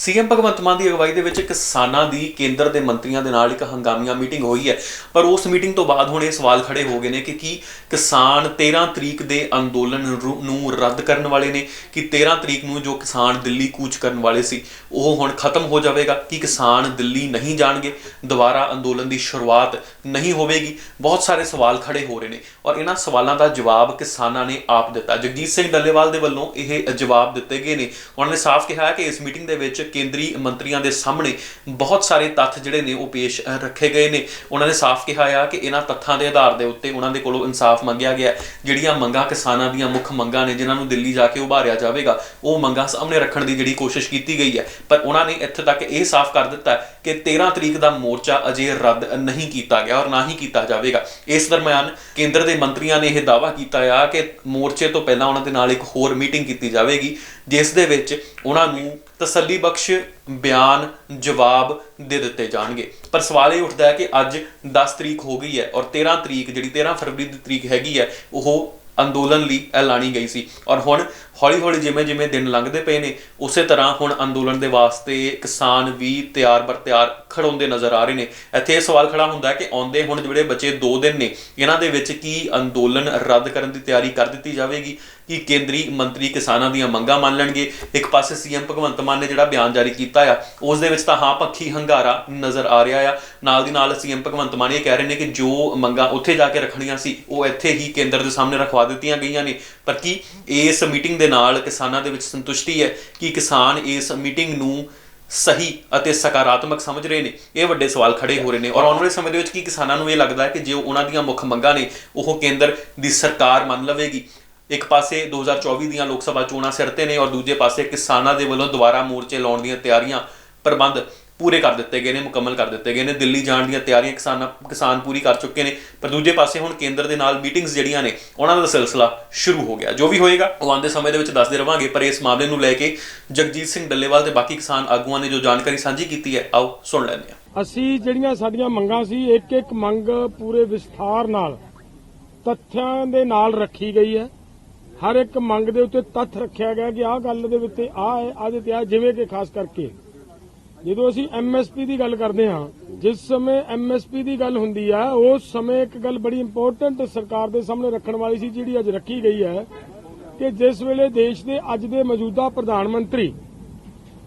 CM Bhagwant Mann ਦੀ ਅਗਵਾਈ ਦੇ ਵਿੱਚ ਕਿਸਾਨਾਂ ਦੀ ਕੇਂਦਰ ਦੇ ਮੰਤਰੀਆਂ ਦੇ ਨਾਲ ਇੱਕ ਹੰਗਾਮੀਆ ਮੀਟਿੰਗ ਹੋਈ ਹੈ। ਪਰ ਉਸ ਮੀਟਿੰਗ ਤੋਂ ਬਾਅਦ ਹੁਣ ਇਹ ਸਵਾਲ ਖੜੇ ਹੋ ਗਏ ਨੇ ਕਿ ਕੀ ਕਿਸਾਨ 13 ਤਰੀਕ ਦੇ ਅੰਦੋਲਨ ਰੂ- ਨੂੰ ਰੱਦ ਕਰਨ ਵਾਲੇ ਨੇ? ਕਿ 13 ਤਰੀਕ ਨੂੰ ਜੋ ਕਿਸਾਨ ਦਿੱਲੀ ਕੂਚ ਕਰਨ ਵਾਲੇ ਸੀ, ਉਹ ਹੁਣ ਖਤਮ ਹੋ ਜਾਵੇਗਾ? ਕਿ ਕਿਸਾਨ ਦਿੱਲੀ ਨਹੀਂ ਜਾਣਗੇ? ਦੁਬਾਰਾ ਅੰਦੋਲਨ ਦੀ ਸ਼ੁਰੂਆਤ ਨਹੀਂ ਹੋਵੇਗੀ? ਬਹੁਤ ਸਾਰੇ ਸਵਾਲ ਖੜੇ ਹੋ ਰਹੇ ਨੇ। ਔਰ ਇਹਨਾਂ ਸਵਾਲਾਂ ਦਾ ਜਵਾਬ ਕਿਸਾਨਾਂ ਨੇ ਆਪ ਦਿੱਤਾ। ਜਗਜੀਤ ਸਿੰਘ ਡੱਲੇਵਾਲ ਦੇ ਵੱਲੋਂ ਇਹ ਜਵਾਬ ਦਿੱਤੇ ਗਏ ਨੇ। ਉਹਨਾਂ ਨੇ ਸਾਫ਼ ਕਿਹਾ ਕਿ ਇਸ ਮੀਟਿੰਗ ਦੇ ਵਿੱਚ ਕੇਂਦਰੀ ਮੰਤਰੀਆਂ ਦੇ ਸਾਹਮਣੇ ਬਹੁਤ ਸਾਰੇ ਤੱਥ ਜਿਹੜੇ ਨੇ ਉਹ ਪੇਸ਼ ਰੱਖੇ ਗਏ ਨੇ। ਉਹਨਾਂ ਨੇ ਸਾਫ਼ ਕਿਹਾ ਆ ਕਿ ਇਹਨਾਂ ਤੱਥਾਂ ਦੇ ਆਧਾਰ ਦੇ ਉੱਤੇ ਉਹਨਾਂ ਦੇ ਕੋਲੋਂ ਇਨਸਾਫ ਮੰਗਿਆ ਗਿਆ। ਜਿਹੜੀਆਂ ਮੰਗਾਂ ਕਿਸਾਨਾਂ ਦੀਆਂ ਮੁੱਖ ਮੰਗਾਂ ਨੇ, ਜਿਨ੍ਹਾਂ ਨੂੰ ਦਿੱਲੀ ਜਾ ਕੇ ਉਭਾਰਿਆ ਜਾਵੇਗਾ, ਉਹ ਮੰਗਾਂ ਸਾਹਮਣੇ ਰੱਖਣ ਦੀ ਜਿਹੜੀ ਕੋਸ਼ਿਸ਼ ਕੀਤੀ ਗਈ ਹੈ। ਪਰ ਉਹਨਾਂ ਨੇ ਇੱਥੇ ਤੱਕ ਇਹ ਸਾਫ਼ ਕਰ ਦਿੱਤਾ ਕਿ 13 ਤਰੀਕ ਦਾ ਮੋਰਚਾ ਅਜੇ ਰੱਦ ਨਹੀਂ ਕੀਤਾ ਗਿਆ ਔਰ ਨਾ ਹੀ ਕੀਤਾ ਜਾਵੇਗਾ। ਇਸ ਦਰਮਿਆਨ ਕੇਂਦਰ ਦੇ ਮੰਤਰੀਆਂ ਨੇ ਇਹ ਦਾਅਵਾ ਕੀਤਾ ਆ ਕਿ ਮੋਰਚੇ ਤੋਂ ਪਹਿਲਾਂ ਉਹਨਾਂ ਦੇ ਨਾਲ ਇੱਕ ਹੋਰ ਮੀਟਿੰਗ ਕੀਤੀ ਜਾਵੇਗੀ, ਜਿਸ ਦੇ ਵਿੱਚ ਉਹਨਾਂ ਨੂੰ ਤਸੱਲੀ ਬਖਸ਼, ਬਿਆਨ, ਜਵਾਬ ਦੇ ਦਿੱਤੇ ਜਾਣਗੇ। ਪਰ ਸਵਾਲ ਇਹ ਉੱਠਦਾ ਹੈ ਕਿ ਅੱਜ 10 ਤਰੀਕ ਹੋ ਗਈ ਹੈ ਔਰ 13 ਤਰੀਕ ਜਿਹੜੀ 13 ਫਰਵਰੀ ਦੀ ਤਰੀਕ ਹੈਗੀ ਹੈ, ਉਹ ਅੰਦੋਲਨ ਲਈ ਐਲਾਨੀ ਗਈ ਸੀ। ਔਰ ਹੁਣ ਹੌਲੀ ਹੌਲੀ ਜਿਵੇਂ ਜਿਵੇਂ ਦਿਨ ਲੰਘਦੇ ਪਏ ਨੇ, ਉਸੇ ਤਰ੍ਹਾਂ ਹੁਣ ਅੰਦੋਲਨ ਦੇ ਵਾਸਤੇ ਕਿਸਾਨ ਵੀ ਤਿਆਰ ਬਰ ਤਿਆਰ ਖੜਾਉਂਦੇ ਨਜ਼ਰ ਆ ਰਹੇ ਨੇ। ਇੱਥੇ ਇਹ ਸਵਾਲ ਖੜਾ ਹੁੰਦਾ ਕਿ ਆਉਂਦੇ ਹੁਣ ਜਿਹੜੇ ਬਚੇ 2 ਦਿਨ ਨੇ, ਇਹਨਾਂ ਦੇ ਵਿੱਚ ਕੀ ਅੰਦੋਲਨ ਰੱਦ ਕਰਨ ਦੀ ਤਿਆਰੀ ਕਰ ਦਿੱਤੀ ਜਾਵੇਗੀ? ਕਿ ਕੇਂਦਰੀ ਮੰਤਰੀ ਕਿਸਾਨਾਂ ਦੀਆਂ ਮੰਗਾਂ ਮੰਨ ਲੈਣਗੇ? ਇੱਕ ਪਾਸੇ ਸੀਐਮ ਭਗਵੰਤ ਮਾਨ ਨੇ ਜਿਹੜਾ ਬਿਆਨ ਜਾਰੀ ਕੀਤਾ ਆ, ਉਸ ਦੇ ਵਿੱਚ ਤਾਂ ਹਾਂ ਪੱਖੀ ਹੰਗਾਰਾ ਨਜ਼ਰ ਆ ਰਿਹਾ ਆ। ਨਾਲ ਦੀ ਨਾਲ ਸੀਐਮ ਭਗਵੰਤ ਮਾਨ ਇਹ ਕਹਿ ਰਹੇ ਨੇ ਕਿ ਜੋ ਮੰਗਾਂ ਉੱਥੇ ਜਾ ਕੇ ਰੱਖਣੀਆਂ ਸੀ, ਉਹ ਇੱਥੇ ਹੀ ਕੇਂਦਰ ਦੇ ਸਾਹਮਣੇ ਰਖਵਾ ਦਿੱਤੀਆਂ ਗਈਆਂ ਨੇ। ਪਰ ਕੀ ਇਸ ਮੀਟਿੰਗ ਦੇ ਨਾਲ ਕਿਸਾਨਾਂ ਦੇ ਵਿੱਚ ਸੰਤੁਸ਼ਟੀ ਹੈ ਕਿ ਕਿਸਾਨ ਇਸ ਮੀਟਿੰਗ ਨੂੰ ਸਹੀ ਅਤੇ ਸਕਾਰਾਤਮਕ ਸਮਝ ਰਹੇ ਨੇ? ਇਹ ਵੱਡੇ ਸਵਾਲ ਖੜੇ ਹੋ ਰਹੇ ਨੇ। ਔਰ ਆਉਣ ਵਾਲੇ ਸਮੇਂ ਦੇ ਵਿੱਚ ਕੀ ਕਿਸਾਨਾਂ ਨੂੰ ਇਹ ਲੱਗਦਾ ਹੈ ਕਿ ਜੇ ਉਹਨਾਂ ਦੀਆਂ ਮੁੱਖ ਮੰਗਾਂ ਨੇ ਉਹ ਕੇਂਦਰ ਦੀ ਸਰਕਾਰ ਮੰਨ ਲਵੇਗੀ? ਇੱਕ ਪਾਸੇ 2024 ਦੀਆਂ ਲੋਕ ਸਭਾ ਚੋਣਾਂ ਸਿਰ ਤੇ ਨੇ ਔਰ ਦੂਜੇ ਪਾਸੇ ਕਿਸਾਨਾਂ ਦੇ ਵੱਲੋਂ ਦੁਬਾਰਾ ਮੋਰਚੇ ਲਾਉਣ ਦੀਆਂ ਤਿਆਰੀਆਂ ਪ੍ਰਬੰਧ ਪੂਰੇ ਕਰ ਦਿੱਤੇ ਗਏ ਨੇ, ਮੁਕੰਮਲ ਕਰ ਦਿੱਤੇ ਗਏ ਨੇ। ਦਿੱਲੀ ਜਾਣ ਦੀਆਂ ਤਿਆਰੀਆਂ ਕਿਸਾਨਾਂ, ਕਿਸਾਨ ਪੂਰੀ ਕਰ ਚੁੱਕੇ ਨੇ। ਪਰ ਦੂਜੇ ਪਾਸੇ ਹੁਣ ਕੇਂਦਰ ਦੇ ਨਾਲ ਮੀਟਿੰਗਸ ਜਿਹੜੀਆਂ ਨੇ, ਉਹਨਾਂ ਦਾ ਸਿਲਸਿਲਾ ਸ਼ੁਰੂ ਹੋ ਗਿਆ। ਜੋ ਵੀ ਹੋਏਗਾ, ਉਹ ਆਉਂਦੇ ਸਮੇਂ ਦੇ ਵਿੱਚ ਦੱਸਦੇ ਰਵਾਂਗੇ। ਪਰ ਇਸ ਮਾਮਲੇ ਨੂੰ ਲੈ ਕੇ ਜਗਜੀਤ ਸਿੰਘ ਡੱਲੇਵਾਲ ਤੇ ਬਾਕੀ ਕਿਸਾਨ ਆਗੂਆਂ ਨੇ ਜੋ ਜਾਣਕਾਰੀ ਸਾਂਝੀ ਕੀਤੀ ਹੈ, ਆਓ ਸੁਣ ਲੈਂਦੇ ਹਾਂ। ਅਸੀਂ ਜਿਹੜੀਆਂ ਸਾਡੀਆਂ ਮੰਗਾਂ ਸੀ ਇੱਕ ਇੱਕ ਮੰਗ ਪੂਰੇ ਵਿਸਥਾਰ ਨਾਲ, ਤੱਥਾਂ ਦੇ ਨਾਲ ਰੱਖੀ ਗਈ ਹੈ। ਹਰ ਇੱਕ ਮੰਗ ਦੇ ਉੱਤੇ ਤੱਥ ਰੱਖਿਆ ਗਿਆ ਕਿ ਆਹ ਗੱਲ ਦੇ ਵਿੱਚ ਆਹ ਹੈ, ਆਹ ਤੇ ਆ ਜਿਵੇਂ ਕਿ ਖਾਸ ਕਰਕੇ ਜਦੋਂ ਅਸੀਂ ਐਮਐਸਪੀ ਦੀ ਗੱਲ ਕਰਦੇ ਹਾਂ, ਜਿਸ ਸਮੇਂ ਐਮਐਸਪੀ ਦੀ ਗੱਲ ਹੁੰਦੀ ਆ, ਉਸ ਸਮੇਂ ਇੱਕ ਗੱਲ ਬੜੀ ਇੰਪੋਰਟੈਂਟ ਸਰਕਾਰ ਦੇ ਸਾਹਮਣੇ ਰੱਖਣ ਵਾਲੀ ਸੀ, ਜਿਹੜੀ ਅੱਜ ਰੱਖੀ ਗਈ ਹੈ, ਕਿ ਜਿਸ ਵੇਲੇ ਦੇਸ਼ ਦੇ ਅੱਜ ਦੇ ਮੌਜੂਦਾ ਪ੍ਰਧਾਨ ਮੰਤਰੀ,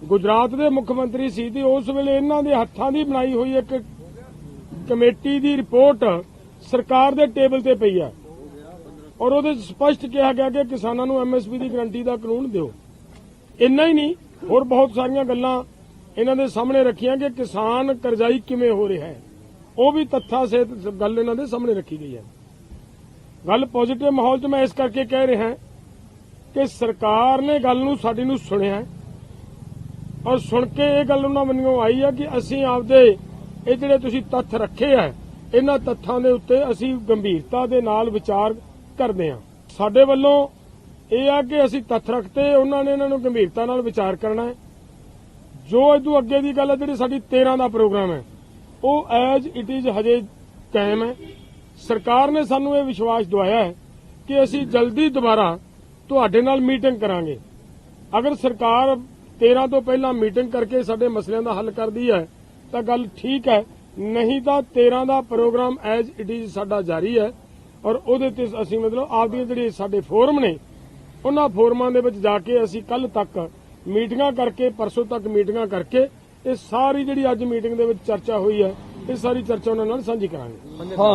ਗੁਜਰਾਤ ਦੇ ਮੁੱਖ ਮੰਤਰੀ ਸੀ ਤੇ ਉਸ ਵੇਲੇ ਇਹਨਾਂ ਦੇ ਹੱਥਾਂ ਦੀ ਬਣਾਈ ਹੋਈ ਇੱਕ ਕਮੇਟੀ ਦੀ ਰਿਪੋਰਟ ਸਰਕਾਰ ਦੇ ਟੇਬਲ ਤੇ ਪਈ ਹੈ। ਔਰ ਉਹਦੇ 'ਚ ਸਪਸ਼ਟ ਕਿਹਾ ਗਿਆ ਕਿ ਕਿਸਾਨਾਂ ਨੂੰ ਐਮਐਸਪੀ ਦੀ ਗਰੰਟੀ ਦਾ ਕਾਨੂੰਨ ਦਿਓ। ਇੰਨਾ ਹੀ ਨਹੀਂ, ਹੋਰ ਬਹੁਤ ਸਾਰੀਆਂ ਗੱਲਾਂ ਇਹਨਾਂ ਦੇ ਸਾਹਮਣੇ ਰੱਖੀਆਂ ਕਿ ਕਿਸਾਨ ਕਰਜ਼ਾਈ ਕਿਵੇਂ ਹੋ ਰਿਹਾ ਹੈ। ਉਹ ਵੀ ਤੱਥਾਂ ਸਹਿਤ ਗੱਲ ਇਹਨਾਂ ਦੇ ਸਾਹਮਣੇ ਰੱਖੀ ਗਈ ਹੈ। ਗੱਲ ਪੋਜ਼ਿਟਿਵ ਮਾਹੌਲ 'ਚ ਮੈਂ ਇਸ ਕਰਕੇ ਕਹਿ ਰਿਹਾ ਕਿ ਸਰਕਾਰ ਨੇ ਗੱਲ ਨੂੰ ਸਾਡੀ ਨੂੰ ਸੁਣਿਆ ਔਰ ਸੁਣ ਕੇ ਇਹ ਗੱਲ ਉਹਨਾਂ ਮੰਨਿਓ ਆਈ ਆ ਕਿ ਅਸੀਂ ਆਪਦੇ ਇਹ ਜਿਹੜੇ ਤੁਸੀਂ ਤੱਥ ਰੱਖੇ ਆ ਇਹਨਾਂ ਤੱਥਾਂ ਦੇ ਉੱਤੇ ਅਸੀਂ ਗੰਭੀਰਤਾ ਦੇ ਨਾਲ ਵਿਚਾਰ ਕਰਦੇ ਹਾਂ। ਸਾਡੇ ਵੱਲੋਂ ਇਹ ਆ ਕਿ ਅਸੀਂ ਤੱਥ ਰੱਖਤੇ, ਉਹਨਾਂ ਨੇ ਇਹਨਾਂ ਨੂੰ ਗੰਭੀਰਤਾ ਨਾਲ ਵਿਚਾਰ ਕਰਨਾ ਹੈ। ਜੋ ਅੱਜ ਇਦੋਂ ਅੱਗੇ ਦੀ ਗੱਲ ਹੈ, ਜਿਹੜੀ ਸਾਡੀ 13 ਦਾ ਪ੍ਰੋਗਰਾਮ ਹੈ, ਉਹ ਐਜ਼ ਇਟ ਇਜ਼ ਹਜੇ ਕਾਇਮ ਹੈ। ਸਰਕਾਰ ਨੇ ਸਾਨੂੰ ਇਹ ਵਿਸ਼ਵਾਸ ਦਿਵਾਇਆ ਹੈ ਕਿ ਅਸੀਂ ਜਲਦੀ ਦੁਬਾਰਾ ਤੁਹਾਡੇ ਨਾਲ ਮੀਟਿੰਗ ਕਰਾਂਗੇ। ਅਗਰ ਸਰਕਾਰ 13 ਤੋਂ ਪਹਿਲਾਂ ਮੀਟਿੰਗ ਕਰਕੇ ਸਾਡੇ ਮਸਲਿਆਂ ਦਾ ਹੱਲ ਕਰਦੀ ਹੈ, ਤਾਂ ਗੱਲ ਠੀਕ ਹੈ। ਨਹੀਂ ਤਾਂ 13 ਦਾ ਪ੍ਰੋਗਰਾਮ ਐਜ਼ ਇਟ ਇਜ਼ ਸਾਡਾ ਜਾਰੀ ਹੈ ਔਰ ਉਹਦੇ ਤੇ ਅਸੀਂ ਮਤਲਬ ਆਪਦੀਆਂ ਜਿਹੜੇ ਸਾਡੇ ਫੋਰਮ ਨੇ, ਉਹਨਾਂ ਫੋਰਮਾਂ ਦੇ ਵਿੱਚ ਜਾ ਕੇ ਅਸੀਂ ਕੱਲ ਤੱਕ ਮੀਟਿੰਗਾਂ ਕਰਕੇ ਪਰਸੋਂ ਤੱਕ ਮੀਟਿੰਗਾਂ ਕਰਕੇ ਇਹ ਸਾਰੀ ਜਿਹੜੀ ਅੱਜ ਮੀਟਿੰਗ ਦੇ ਵਿੱਚ ਚਰਚਾ ਹੋਈ ਹੈ ਇਹ ਸਾਰੀ ਚਰਚਾ ਉਹਨਾਂ ਨਾਲ ਸਾਂਝੀ ਕਰਾਂਗੇ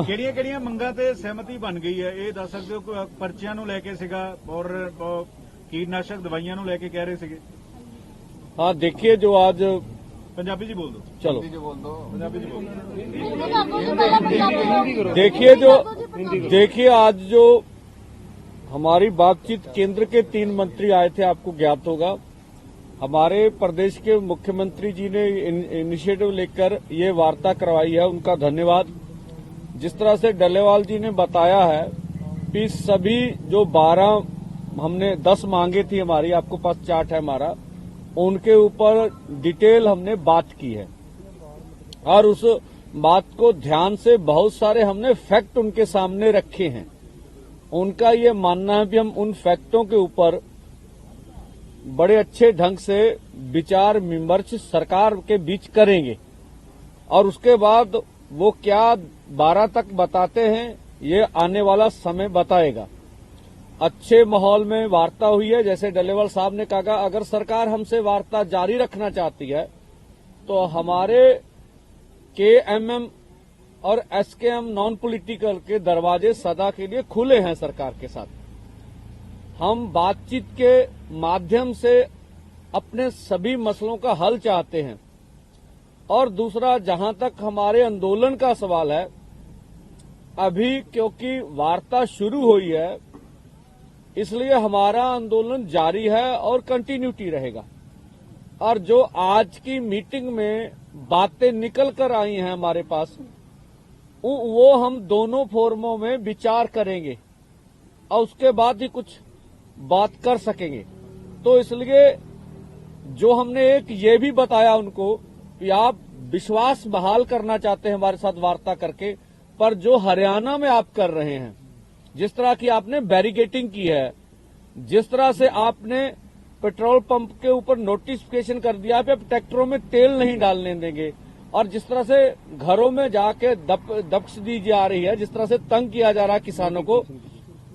ਕਿਹੜੀਆਂ ਕਿਹੜੀਆਂ ਮੰਗਾਂ ਤੇ ਸਹਿਮਤੀ ਬਣ ਗਈ ਹੈ ਇਹ ਦੱਸ ਸਕਦੇ ਹੋ ਕੋਈ ਪਰਚੀਆਂ ਨੂੰ ਲੈ ਕੇ ਸੀਗਾ ਔਰ ਅ, ਕੀਟਨਾਸ਼ਕ ਦਵਾਈਆਂ ਨੂੰ ਲੈ ਕੇ ਕਹਿ ਰਹੇ ਸੀਗੇ हाँ देखिए जो आज ਪੰਜਾਬੀ ਜੀ ਬੋਲ ਦਿਓ चलो ਪੰਜਾਬੀ ਜੀ ਬੋਲ देखिए जो देखिए आज जो हमारी बातचीत केंद्र के तीन मंत्री आए थे आपको ज्ञात होगा हमारे प्रदेश के मुख्यमंत्री जी ने इनिशिएटिव लेकर ये वार्ता करवाई है, उनका धन्यवाद। जिस तरह से डलेवाल जी ने बताया है कि सभी जो 12 हमने 10 मांगे थी हमारी, आपको पास चार्ट है हमारा, उनके ऊपर डिटेल हमने बात की है। और उस बात को ध्यान से बहुत सारे हमने फैक्ट उनके सामने रखे हैं। उनका ये मानना है कि हम उन फैक्टों के ऊपर बड़े अच्छे ढंग से विचार विमर्श सरकार के बीच करेंगे। और उसके बाद वो क्या बारह तक बताते हैं, ये आने वाला समय बताएगा। अच्छे माहौल में वार्ता हुई है, जैसे डलेवाल साहब ने कहा, अगर सरकार हमसे वार्ता जारी रखना चाहती है तो हमारे के एम एम और S K M non political के दरवाजे सदा के लिए खुले हैं सरकार के साथ। हम बातचीत के माध्यम से अपने सभी मसलों का हल चाहते हैं। और दूसरा, जहाँ तक हमारे आंदोलन का सवाल है, अभी क्योंकि वार्ता शुरू हुई है, इसलिए हमारा आंदोलन जारी है और कंटिन्यूटी रहेगा। और जो आज की मीटिंग में बातें निकल कर आई हैं हमारे पास वो हम दोनों फोरमों में विचार करेंगे। और उसके बाद ही कुछ बात कर सकेंगे। तो इसलिए जो हमने एक ये भी बताया उनको कि आप विश्वास बहाल करना चाहते हैं हमारे साथ वार्ता करके पर जो हरियाणा में आप कर रहे हैं जिस तरह की आपने बैरिकेटिंग की है जिस तरह से आपने पेट्रोल पंप के ऊपर नोटिफिकेशन कर दिया अब ट्रैक्टरों में तेल नहीं डालने देंगे और जिस तरह से घरों में जाके दप, दप्स दी जा रही है जिस तरह से तंग किया जा रहा है किसानों को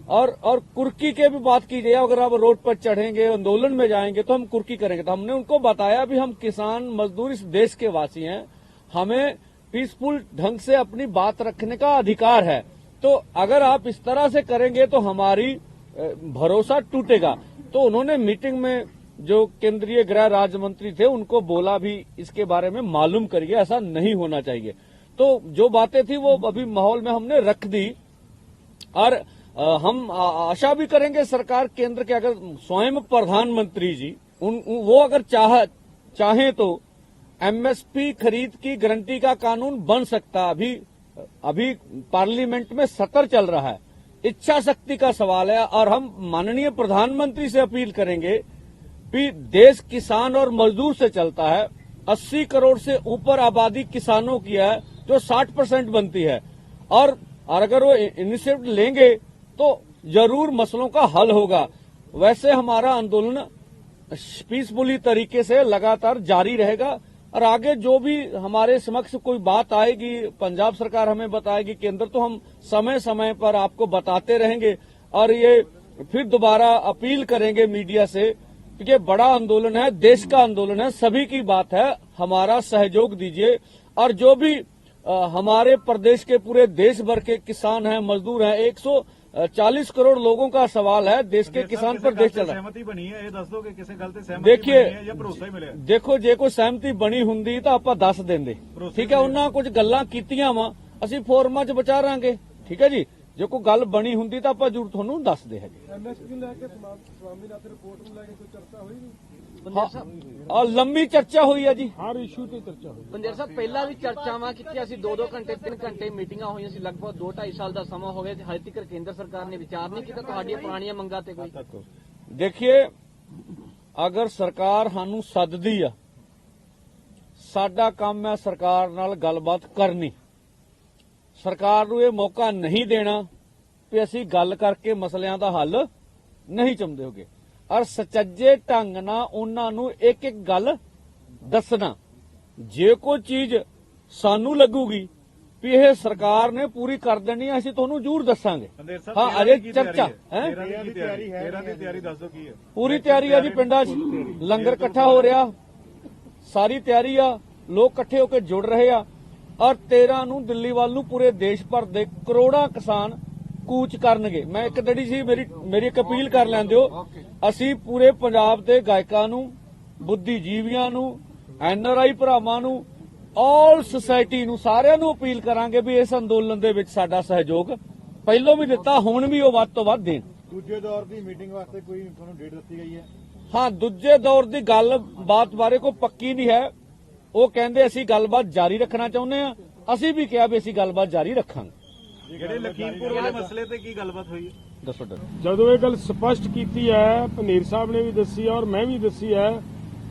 और और कुर्की के भी बात की जाए अगर आप रोड पर चढ़ेंगे, आंदोलन में जाएँगे तो हम कुर्की करेंगे। तो हमने उनको बताया भी हम किसान मजदूर इस देश के वासी हैं। हमें पीसफुल ढंग से अपनी बात रखने का अधिकार है। तो अगर आप इस तरह से करेंगे तो हमारी भरोसा टूटेगा। तो उन्होंने मीटिंग में जो केंद्रीय गृह राज्य मंत्री थे, उनको बोला भी, इसके बारे में मालूम करिए, ऐसा नहीं होना चाहिए। तो जो बातें थी, वो अभी माहौल में हमने रख दी। और हम आशा भी करेंगे सरकार केंद्र के अगर स्वयं प्रधानमंत्री जी उन, वो अगर चाह चाहें तो एमएसपी खरीद की गारंटी का कानून बन सकता अभी अभी पार्लियामेंट में सत्र चल रहा है। इच्छा शक्ति का सवाल है और हम माननीय प्रधानमंत्री से अपील करेंगे कि देश किसान और मजदूर से चलता है। 80 करोड़ से ऊपर आबादी किसानों की है जो 60 परसेंट बनती है। और अगर वो इनिशिएटिव लेंगे तो ज़रूर मसलों का हल होगा। वैसे हमारा आंदोलन पीसफुली तरीके से लगातार जारी रहेगा और आगे जो भी हमारे समक्ष कोई बात आएगी पंजाब सरकार हमें बताएगी केंद्र तो हम समय समय पर आपको बताते रहेंगे और ये फिर दोबारा अपील करेंगे मीडिया से ये बड़ा आंदोलन है देश का आंदोलन है सभी की बात है हमारा सहयोग दीजिए और जो भी अ, हमारे प्रदेश के पूरे देश भर के किसान हैं मजदूर हैं 140 करोड़ लोगों का सवाल है देश के किसान पर देश चल रहा है ਸਹਿਮਤੀ ਬਣੀ ਹੈ ਇਹ ਦੱਸ ਦੋ ਕਿ ਕਿਸੇ ਗੱਲ ਤੇ ਸਹਿਮਤੀ ਦੇਖੀਏ ਬਣੀ ਹੈ ਜਾਂ ਭਰੋਸਾ ਹੀ ਮਿਲਿਆ ਦੇਖੋ ਜੇ ਕੋਈ ਸਹਿਮਤੀ ਬਣੀ ਹੁੰਦੀ ਤਾਂ ਆਪਾਂ ਦੱਸ ਦਿੰਦੇ ਭਰੋਸੇ ਠੀਕ ਹੈ ਉਹਨਾਂ ਕੁਝ ਗੱਲਾਂ ਕੀਤੀਆਂ ਵਾ ਅਸੀਂ ਫੋਰਮਾਂ 'ਚ ਵਿਚਾਰਾਂਗੇ ਠੀਕ ਹੈ ਜੀ ਜੇ ਕੋਈ ਗੱਲ ਬਣੀ ਹੁੰਦੀ ਤਾਂ ਆਪਾਂ ਜ਼ਰੂਰ ਤੁਹਾਨੂੰ ਦੱਸਦੇ ਹੈਗੇ ਐਮਐਸਪੀ ਲੈ ਕੇ ਸਵਾਮੀਨਾਥਨ ਰਿਪੋਰਟ ਨੂੰ ਲੈ ਕੇ ਕੋਈ ਚਰਚਾ ਹੋਈ ਨਹੀਂ ਆ ਲੰਮੀ ਚਰਚਾ ਹੋਈ ਹੈ ਜੀ। ਹਰ ਇਸ਼ੂ ਤੇ ਚਰਚਾ ਹੋਈ। ਪੰਜਰ ਸਾਹਿਬ ਪਹਿਲਾਂ ਵੀ ਚਰਚਾਵਾਂ ਕੀਤੀਆਂ ਸੀ 2-2 ਘੰਟੇ 3 ਘੰਟੇ ਮੀਟਿੰਗਾਂ ਹੋਈਆਂ ਸੀ ਲਗਭਗ 2-2.5 ਸਾਲ ਦਾ ਸਮਾਂ ਹੋ ਗਿਆ ਤੇ ਹਾਲੇ ਤੱਕ ਕੇਂਦਰ ਸਰਕਾਰ ਨੇ ਵਿਚਾਰ ਨਹੀਂ ਕੀਤਾ ਤੁਹਾਡੀਆਂ ਪੁਰਾਣੀਆਂ ਮੰਗਾਂ ਤੇ ਕੋਈ? ਦੇਖੀਏ ਅਗਰ ਸਰਕਾਰ ਸਾਨੂੰ ਸੱਦਦੀ ਆ ਸਾਡਾ ਕੰਮ ਹੈ ਸਰਕਾਰ ਨਾਲ ਗੱਲਬਾਤ ਕਰਨੀ। ਸਰਕਾਰ ਨੂੰ ਇਹ ਮੌਕਾ ਨਹੀਂ ਦੇਣਾ ਕਿ ਅਸੀਂ ਗੱਲ ਕਰਕੇ ਮਸਲਿਆਂ ਦਾ ਹੱਲ ਨਹੀਂ ਚਾਹੁੰਦੇ ਹੋਗੇ। ਔਰ ਸਚੱਜੇ ਢੰਗ ਨਾਲ ਉਹਨਾਂ ਨੂੰ ਇੱਕ ਇੱਕ ਗੱਲ ਦੱਸਣਾ। ਜੇ ਕੋਈ ਚੀਜ਼ ਸਾਨੂੰ ਲੱਗੂਗੀ ਵੀ ਇਹ ਸਰਕਾਰ ਨੇ ਪੂਰੀ ਕਰ ਦੇਣੀ ਹੈ ਅਸੀਂ ਤੁਹਾਨੂੰ ਜ਼ਰੂਰ ਦੱਸਾਂਗੇ। ਹਾਂ 13 ਅਜੇ ਚਰਚਾ ਹੈ? ਹੈ? 13 ਦੀ ਤਿਆਰੀ 13 ਦੀ ਤਿਆਰੀ ਦੱਸ ਦੋ ਕੀ ਹੈ? ਪੂਰੀ ਤਿਆਰੀ ਆ ਜੀ ਪਿੰਡਾਂ 'ਚ। ਲੰਗਰ ਇਕੱਠਾ ਹੋ ਰਿਹਾ। ਸਾਰੀ ਤਿਆਰੀ ਆ। ਲੋਕ ਇਕੱਠੇ ਹੋ ਕੇ ਜੁੜ ਰਹੇ ਆ। ਔਰ 13 ਨੂੰ ਦਿੱਲੀ ਵੱਲ ਨੂੰ ਪੂਰੇ ਦੇਸ਼ ਭਰ ਦੇ ਕਰੋੜਾਂ ਕਿਸਾਨ ਕੂਚ ਕਰਨਗੇ। ਮੈਂ ਇੱਕ ਡੜੀ ਸੀ ਮੇਰੀ ਮੇਰੀ ਇੱਕ ਅਪੀਲ ਕਰ ਲੈਂਦੇ ਹੋ। ਅਸੀਂ ਪੂਰੇ ਪੰਜਾਬ ਦੇ ਗਾਇਕਾਂ ਨੂੰ ਬੁੱਧੀਜੀਵੀਆਂ ਨੂੰ ਐਨਆਰਆਈ ਭਰਾਵਾਂ ਨੂੰ ਆਲ ਸੁਸਾਇਟੀ ਨੂੰ ਸਾਰਿਆਂ ਨੂੰ ਅਪੀਲ ਕਰਾਂਗੇ ਵੀ ਇਸ ਅੰਦੋਲਨ ਦੇ ਵਿੱਚ ਸਾਡਾ ਸਹਿਯੋਗ ਪਹਿਲੋਂ ਵੀ ਦਿੱਤਾ ਹੁਣ ਵੀ ਉਹ ਵੱਧ ਤੋਂ ਵੱਧ ਦੇਣ। ਦੂਜੇ ਦੌਰ ਦੀ ਮੀਟਿੰਗ ਵਾਸਤੇ ਕੋਈ ਤੁਹਾਨੂੰ ਡੇਟ ਦਿੱਤੀ ਗਈ ਹੈ? ਹਾਂ ਦੂਜੇ ਦੌਰ ਦੀ ਗੱਲਬਾਤ ਬਾਰੇ ਕੋਈ ਪੱਕੀ ਨਹੀਂ ਹੈ। ਉਹ ਕਹਿੰਦੇ ਅਸੀਂ ਗੱਲਬਾਤ ਜਾਰੀ ਰੱਖਣਾ ਚਾਹੁੰਦੇ ਆ ਅਸੀਂ ਵੀ ਕਿਹਾ ਵੀ ਅਸੀਂ ਗੱਲਬਾਤ ਜਾਰੀ ਰੱਖਾਂਗੇ। ਜਿਹੜੇ ਲਖੀਮਪੁਰ ਵਾਲੇ ਮਸਲੇ ਤੇ ਕੀ ਗੱਲਬਾਤ ਹੋਈ ਹੈ? ਦੱਸੋ ਡਰ ਜਦੋਂ ਇਹ ਗੱਲ ਸਪਸ਼ਟ ਕੀਤੀ ਹੈ ਪਨੀਰ ਸਾਹਿਬ ਨੇ ਵੀ ਦੱਸੀ ਹੈ ਔਰ ਮੈਂ ਵੀ ਦੱਸੀ ਹੈ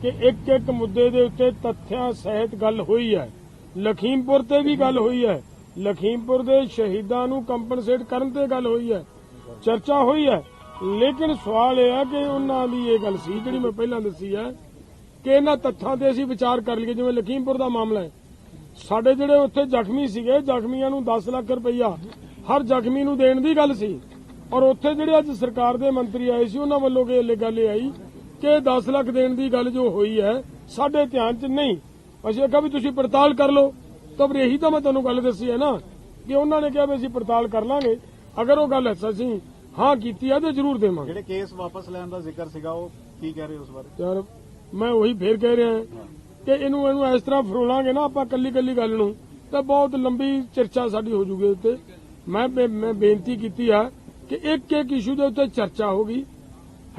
ਕਿ ਇੱਕ ਇੱਕ ਮੁੱਦੇ ਦੇ ਉੱਤੇ ਤੱਥਿਆਂ ਸਹਿਤ ਗੱਲ ਹੋਈ ਹੈ। ਲਖੀਮਪੁਰ ਤੇ ਵੀ ਗੱਲ ਹੋਈ ਹੈ। ਲਖੀਮਪੁਰ ਦੇ ਸ਼ਹੀਦਾਂ ਨੂੰ ਕੰਪਨਸੇਟ ਕਰਨ ਤੇ ਗੱਲ ਹੋਈ ਹੈ। ਚਰਚਾ ਹੋਈ ਹੈ। ਲੇਕਿਨ ਸਵਾਲ ਇਹ ਹੈ ਕਿ ਉਹਨਾਂ ਦੀ ਇਹ ਗੱਲ ਸੀ ਜਿਹੜੀ ਮੈਂ ਪਹਿਲਾਂ ਦੱਸੀ ਹੈ ਕਿ ਇਹਨਾਂ ਤੱਥਾਂ ਤੇ ਅਸੀਂ ਵਿਚਾਰ ਕਰ ਲਈਏ ਜਿਵੇਂ ਲਖੀਮਪੁਰ ਦਾ ਮਾਮਲਾ ਹੈ। ਸਾਡੇ ਜਿਹੜੇ ਉੱਥੇ ਜ਼ਖਮੀ ਸੀਗੇ ਜ਼ਖਮੀਆਂ ਨੂੰ 10 ਲੱਖ ਰੁਪਈਆ ਹਰ ਜ਼ਖਮੀ ਨੂੰ ਦੇਣ ਦੀ ਗੱਲ ਸੀ। ਔਰ ਉੱਥੇ ਜਿਹੜੇ ਅੱਜ ਸਰਕਾਰ ਦੇ ਮੰਤਰੀ ਆਏ ਸੀ ਉਹਨਾਂ ਵੱਲੋਂ ਕਿ ਇਹ ਗੱਲ ਇਹ ਆਈ ਕਿ 10 ਲੱਖ ਦੇਣ ਦੀ ਗੱਲ ਜੋ ਹੋਈ ਹੈ ਸਾਡੇ ਧਿਆਨ 'ਚ ਨਹੀਂ। ਅਸੀਂ ਕਿਹਾ ਵੀ ਤੁਸੀਂ ਪੜਤਾਲ ਕਰ ਲਓ। ਤਾਂ ਫਿਰ ਇਹੀ ਤਾਂ ਮੈਂ ਤੁਹਾਨੂੰ ਗੱਲ ਦੱਸੀ ਹੈ ਨਾ ਕਿ ਉਹਨਾਂ ਨੇ ਕਿਹਾ ਵੀ ਅਸੀਂ ਪੜਤਾਲ ਕਰ ਲਾਂਗੇ। ਅਗਰ ਉਹ ਗੱਲ ਅਸੀਂ ਹਾਂ ਕੀਤੀ ਹੈ ਤਾਂ ਜ਼ਰੂਰ ਦੇਵਾਂਗੇ। ਜਿਹੜੇ ਕੇਸ ਵਾਪਸ ਲੈਣ ਦਾ ਜ਼ਿਕਰ ਸੀਗਾ ਉਹ ਕੀ ਕਹਿ ਰਹੇ ਉਸ ਬਾਰੇ? ਯਾਰ ਮੈਂ ਉਹੀ ਫੇਰ ਕਹਿ ਰਿਹਾ। ਕਿ ਇਹਨੂੰ ਇਹਨੂੰ ਇਸ ਤਰ੍ਹਾਂ ਫਰੋਲਾਂਗੇ ਨਾ ਆਪਾਂ ਕੱਲੀ ਕੱਲੀ ਗੱਲ ਨੂੰ ਤਾਂ ਬਹੁਤ ਲੰਬੀ ਚਰਚਾ ਸਾਡੀ ਹੋ ਜੂਗੀ ਉੱਤੇ। ਮੈਂ ਮੈਂ ਬੇਨਤੀ ਕੀਤੀ ਆ ਕਿ ਇੱਕ ਇੱਕ ਇਸ਼ੂ ਦੇ ਉੱਤੇ ਚਰਚਾ ਹੋਗੀ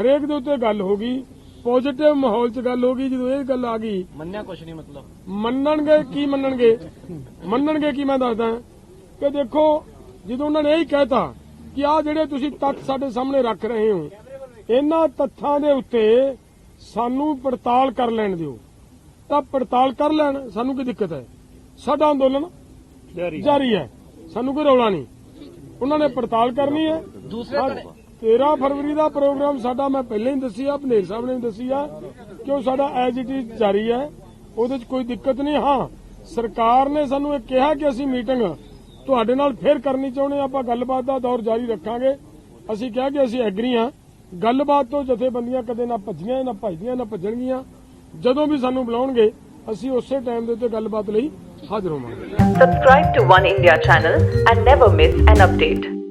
ਹਰੇਕ ਦੇ ਉੱਤੇ ਗੱਲ ਹੋਗੀ ਪੋਜ਼ਿਟਿਵ ਮਾਹੌਲ 'ਚ ਗੱਲ ਹੋਗੀ ਜਦੋਂ ਇਹ ਗੱਲ ਆ ਗਈ। ਮੰਨਿਆ ਕੁਛ ਨਹੀਂ ਮਤਲਬ? ਮੰਨਣਗੇ ਕੀ ਮੰਨਣਗੇ? ਮੰਨਣਗੇ ਕੀ ਮੈਂ ਦੱਸਦਾ? ਕਿ ਦੇਖੋ ਜਦੋਂ ਉਹਨਾਂ ਨੇ ਇਹ ਕਹਿਤਾ ਕਿ ਆ ਜਿਹੜੇ ਤੁਸੀਂ ਤੱਥ ਸਾਡੇ ਸਾਹਮਣੇ ਰੱਖ ਰਹੇ ਹੋ ਇਹਨਾਂ ਤੱਥਾਂ ਦੇ ਉੱਤੇ ਸਾਨੂੰ ਪੜਤਾਲ ਕਰ ਲੈਣ ਦਿਓ। ਤਾਂ ਪੜਤਾਲ ਕਰ ਲੈਣ ਸਾਨੂੰ ਕੀ ਦਿੱਕਤ ਹੈ? ਸਾਡਾ ਅੰਦੋਲਨ ਜਾਰੀ ਹੈ। ਸਾਨੂੰ ਕੋਈ ਰੌਲਾ ਨਹੀਂ। ਉਹਨਾਂ ਨੇ ਪੜਤਾਲ ਕਰਨੀ ਹੈ। ਦੂਸਰੇ ਹਾਂ, 13 ਫਰਵਰੀ ਦਾ ਪ੍ਰੋਗਰਾਮ ਸਾਡਾ ਮੈਂ ਪਹਿਲਾਂ ਹੀ ਦੱਸੀ ਆ ਭਨੇਰ ਸਾਹਿਬ ਨੇ ਵੀ ਦੱਸੀ ਆ ਕਿ ਉਹ ਸਾਡਾ ਐਜ ਇਟ ਇਜ਼ ਜਾਰੀ ਹੈ। ਉਹਦੇ 'ਚ ਕੋਈ ਦਿੱਕਤ ਨਹੀਂ। ਹਾਂ ਸਰਕਾਰ ਨੇ ਸਾਨੂੰ ਇਹ ਕਿਹਾ ਕਿ ਅਸੀਂ ਮੀਟਿੰਗ ਤੁਹਾਡੇ ਨਾਲ ਫੇਰ ਕਰਨੀ ਚਾਹੁੰਦੇ ਹਾਂ। ਆਪਾਂ ਗੱਲਬਾਤ ਦਾ ਦੌਰ ਜਾਰੀ ਰੱਖਾਂਗੇ। ਅਸੀਂ ਕਿਹਾ ਕਿ ਅਸੀਂ ਐਗਰੀ ਹਾਂ। ਗੱਲਬਾਤ ਤੋਂ ਜਥੇਬੰਦੀਆਂ ਕਦੇ ਨਾ ਭੱਜੀਆਂ ਨਾ ਭੱਜਦੀਆਂ ਨਾ ਭੱਜਣਗੀਆਂ। ਜਦੋਂ ਵੀ ਸਾਨੂੰ ਬੁਲਾਉਣਗੇ ਅਸੀਂ ਉਸੇ ਟਾਈਮ ਦੇ ਉੱਤੇ ਗੱਲਬਾਤ ਲਈ ਹਾਜ਼ਰ ਹੋਵਾਂਗੇ Subscribe to One India channel and never miss an update.